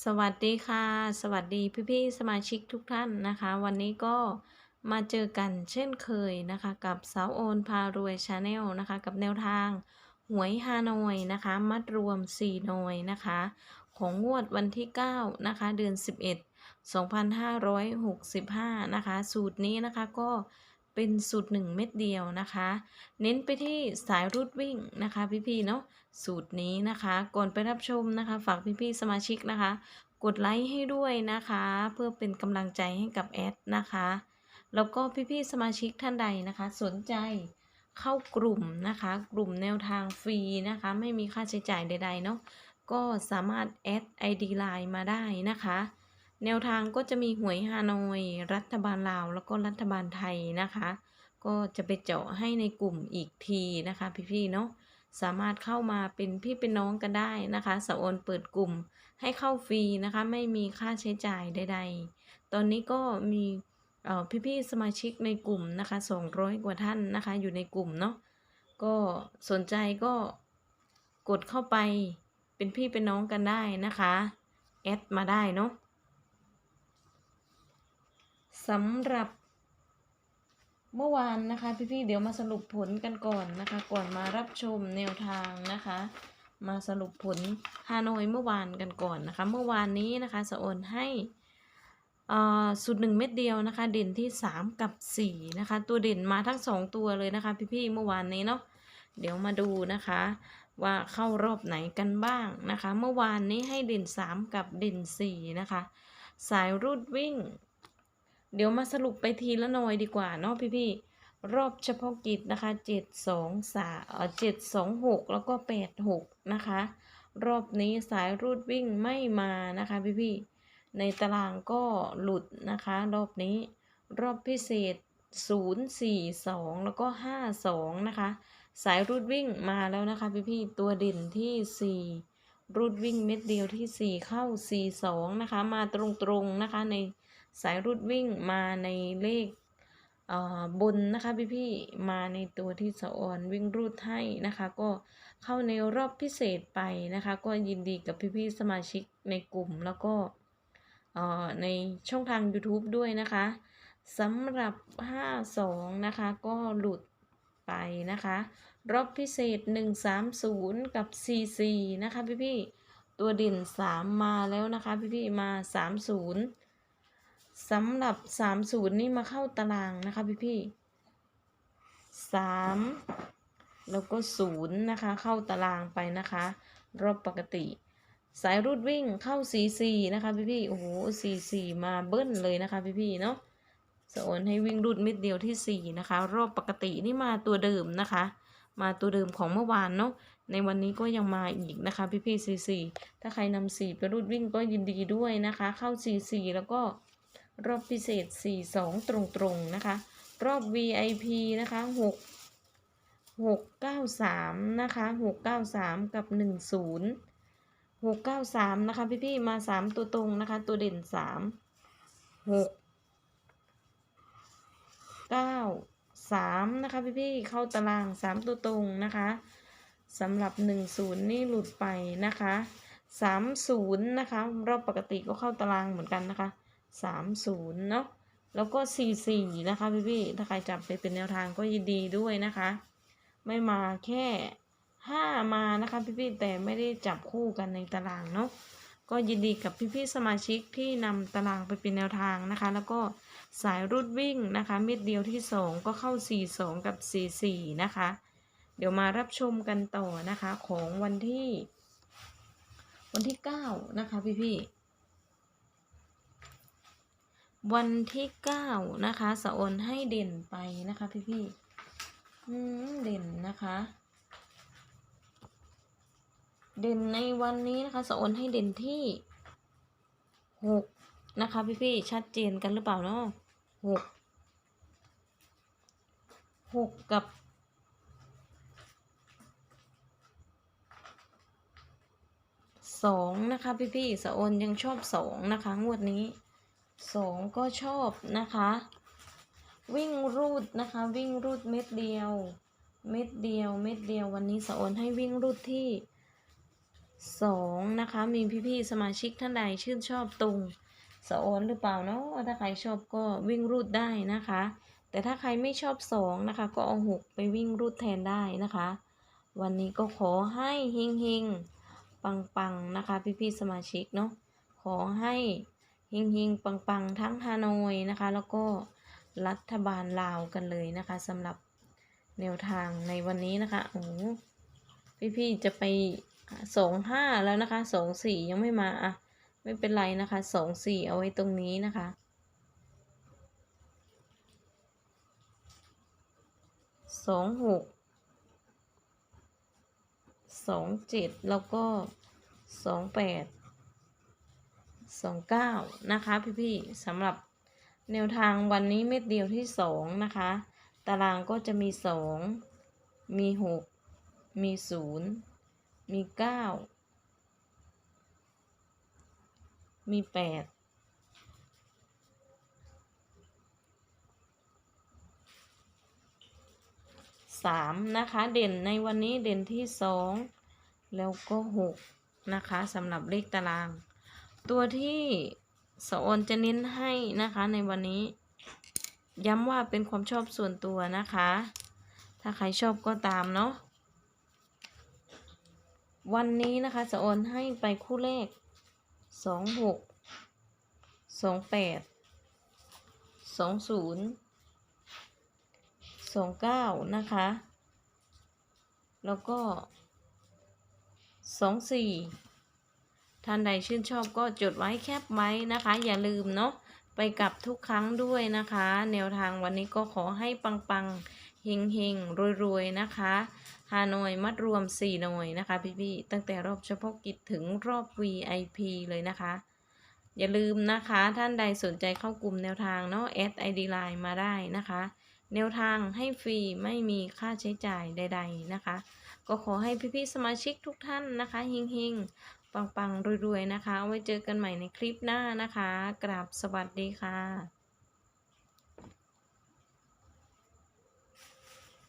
สวัสดีค่ะ สวัสดีพี่ๆสมาชิกทุกท่านนะคะ วันนี้ก็มาเจอกันเช่นเคยนะคะ กับสาวโอนพารวยชาแนลนะคะ กับแนวทางหวยฮานอยนะคะ มัดรวม 4 หน่วยนะคะ ของงวดวันที่ 9 นะคะ เดือน 11 2565 นะคะ สูตรนี้นะคะก็ เป็นสูตร1เม็ดเดียวนะคะ เน้นไปที่สายรูดวิ่งนะคะพี่ๆเนาะสูตรนี้นะคะ ก่อนไปรับชมนะคะ ฝากพี่ๆสมาชิกนะคะ กดไลค์ให้ด้วยนะคะ เพื่อเป็นกำลังใจให้กับแอดนะคะ แล้วก็พี่ๆสมาชิกท่านใดนะคะ สนใจเข้ากลุ่มนะคะ กลุ่มแนวทางฟรีนะคะ ไม่มีค่าใช้จ่ายใดๆเนาะก็สามารถแอด ID Line มาได้นะคะ แนวทางก็จะมีหวยฮานอย รัฐบาลลาวแล้วก็รัฐบาลไทยนะคะ ก็จะไปเจาะให้ในกลุ่มอีกทีนะคะ พี่ๆเนาะสามารถเข้ามาเป็นพี่เป็นน้องกันได้นะคะสะโอนเปิดกลุ่มให้เข้าฟรีนะคะ ไม่มีค่าใช้จ่ายใด ๆ ตอนนี้ก็มีอ่อพี่ๆสมาชิกในกลุ่มนะคะ 200 กว่าท่านนะคะ อยู่ในกลุ่มเนาะก็สนใจก็กดเข้าไปเป็นพี่เป็นน้องกันได้นะคะ แอดมาได้เนาะ สำหรับเมื่อวานนะคะ พี่ๆเดี๋ยวมาสรุปผลกันก่อนนะคะ ก่อนมารับชมแนวทางนะคะ มาสรุปผลฮานอยเมื่อวานกันก่อนนะคะ เมื่อวานนี้นะคะสะโอนให้อ่าสุดหนึ่งเม็ดเดียวนะคะ เด่นที่สามกับสี่นะคะ ตัวเด่นมาทั้งสองตัวเลยนะคะ พี่ๆเมื่อวานนี้เนาะเดี๋ยวมาดูนะคะ ว่าเข้ารอบไหนกันบ้างนะคะ เมื่อวานนี้ให้เด่นสามกับเด่นสี่นะคะ สายรูดวิ่ง เดี๋ยวมาสรุปไปทีละหน่อยดีกว่าเนาะพี่ๆรอบเฉพาะกิจนะคะเจ็ดสองสาเออเจ็ดสองหกแล้วก็แปดหกนะคะ รอบนี้สายรูดวิ่งไม่มานะคะพี่ๆในตารางก็หลุดนะคะ รอบนี้ รอบพิเศษศูนย์สี่สองแล้วก็ห้าสองนะคะ สายรูดวิ่งมาแล้วนะคะพี่ๆตัวเด่นที่สี่รูดวิ่งเม็ดเดียวที่สี่เข้าสี่สองนะคะ มาตรงๆนะคะใน สายรูดวิ่งมาในเลขเอ่อบนนะคะพี่ๆมาในตัวที่สะออนวิ่งรูดให้นะคะ ก็เข้าในรอบพิเศษไปนะคะ ก็ยินดีกับพี่ๆสมาชิกในกลุ่มแล้วก็เอ่อในช่องทาง YouTube ด้วยนะคะสำหรับ 52 นะคะ ก็หลุดไปนะคะ รอบพิเศษ 130 กับ 44 นะคะพี่ๆตัวเด่น3 มาแล้วนะคะพี่ๆมา 30 สำหรับสามศูนย์นี่มาเข้าตารางนะคะพี่พี่สามแล้วก็ศูนย์นะคะ เข้าตารางไปนะคะ รอบปกติ สายรูดวิ่งเข้าสี่สี่นะคะพี่พี่โอ้โหสี่สี่มาเบิ้ลเลยนะคะพี่พี่เนาะสอนให้วิ่งรูดม็ดเดียวที่สี่นะคะ รอบปกตินี่มาตัวเดิมนะคะ มาตัวเดิมของเมื่อวานเนาะในวันนี้ก็ยังมาอีกนะคะพี่พี่สี่สี่ถ้าใครนำสี่ไปรูดวิ่งก็ยินดีด้วยนะคะ เข้าสี่สี่แล้วก็ รอบพิเศษ 42 ตรงๆนะคะ รอบ VIP นะคะ 6 693 นะคะ 693 กับ 10 693 นะคะ พี่ๆ มา 3 ตัวตรงนะคะ ตัวเด่น 3 6 9 3 นะคะ พี่ๆ เข้าตาราง 3 ตัวตรงนะคะสำหรับ 10 นี่หลุดไปนะคะ 30 นะคะ รอบปกติก็เข้าตารางเหมือนกันนะคะ สามศูนย์เนาะแล้วก็สี่สี่นะคะพี่พี่ๆถ้าใครจับไปเป็นแนวทางก็ยินดีด้วยนะคะ ไม่มาแค่ห้ามานะคะพี่พี่ๆแต่ไม่ได้จับคู่กันในตารางเนาะก็ยินดีกับพี่พี่ๆสมาชิกที่นำตารางไปเป็นแนวทางนะคะ แล้วก็สายรูดวิ่งนะคะเม็ดเดียวที่สองก็เข้าสี่สองกับสี่สี่นะคะ เดี๋ยวมารับชมกันต่อนะคะของวันที่ วันที่เก้านะคะพี่พี่ๆ วันที่เก้านะคะสะโอนให้เด่นไปนะคะพี่พี่เด่นนะคะ เด่นในวันนี้นะคะสะโอนให้เด่นที่หกนะคะพี่พี่ชัดเจนกันหรือเปล่าเนาะหกหกกับสองนะคะพี่พี่สะโอนยังชอบสองนะคะงวดนี้ สองก็ชอบนะคะ วิ่งรูดนะคะ วิ่งรูดเม็ดเดียว เม็ดเดียว เม็ดเดียววันนี้สะอนให้วิ่งรูดที่สองนะคะ มีพี่ๆสมาชิกท่านใดชื่นชอบตรงสะออนหรือเปล่าเนาะถ้าใครชอบก็วิ่งรูดได้นะคะ แต่ถ้าใครไม่ชอบสองนะคะ ก็เอาหกไปวิ่งรูดแทนได้นะคะ วันนี้ก็ขอให้เฮงเฮงปังปังๆนะคะ พี่ๆสมาชิกเนาะขอให้ เฮงเฮงปังปังๆ ทั้งฮานอยนะคะ แล้วก็รัฐบาลลาวกันเลยนะคะสำหรับแนวทางในวันนี้นะคะโอ้พี่ๆจะไปสองห้าแล้วนะคะสองสี่ยังไม่มาอะไม่เป็นไรนะคะสองสี่เอาไว้ตรงนี้นะคะสองหกสองเจ็ดแล้วก็สองแปด สองเก้านะคะพี่ๆสำหรับแนวทางวันนี้เม็ดเดียวที่สองนะคะ ตารางก็จะมีสองมีหกมีศูนย์มีเก้ามีแปดสามนะคะ เด่นในวันนี้เด่นที่สองแล้วก็หกนะคะสำหรับเลขตาราง ตัวที่สออนจะเน้นให้นะคะในวันนี้ ย้ำว่าเป็นความชอบส่วนตัวนะคะ ถ้าใครชอบก็ตามเนาะวันนี้นะคะสออนให้ไปคู่เลขสองหกสองแปดสองศูนย์สองเก้านะคะ แล้วก็สองสี่ ท่านใดชื่นชอบก็จดไว้แคปไว้นะคะ อย่าลืมเนาะไปกลับทุกครั้งด้วยนะคะ แนวทางวันนี้ก็ขอให้ปังๆเฮงๆรวยๆนะคะฮานอยมัดรวม 4 หน่วยนะคะ พี่ๆตั้งแต่รอบเฉพาะกิจถึงรอบ VIP เลยนะคะ อย่าลืมนะคะท่านใดสนใจเข้ากลุ่มแนวทางเนาะแอดไอดีไลน์มาได้นะคะ แนวทางให้ฟรีไม่มีค่าใช้จ่ายใด ๆนะคะ ก็ขอให้พี่ๆสมาชิกทุกท่านนะคะเฮงๆ ปังๆรวยๆนะคะ ไว้เจอกันใหม่ในคลิปหน้านะคะ กราบสวัสดีค่ะ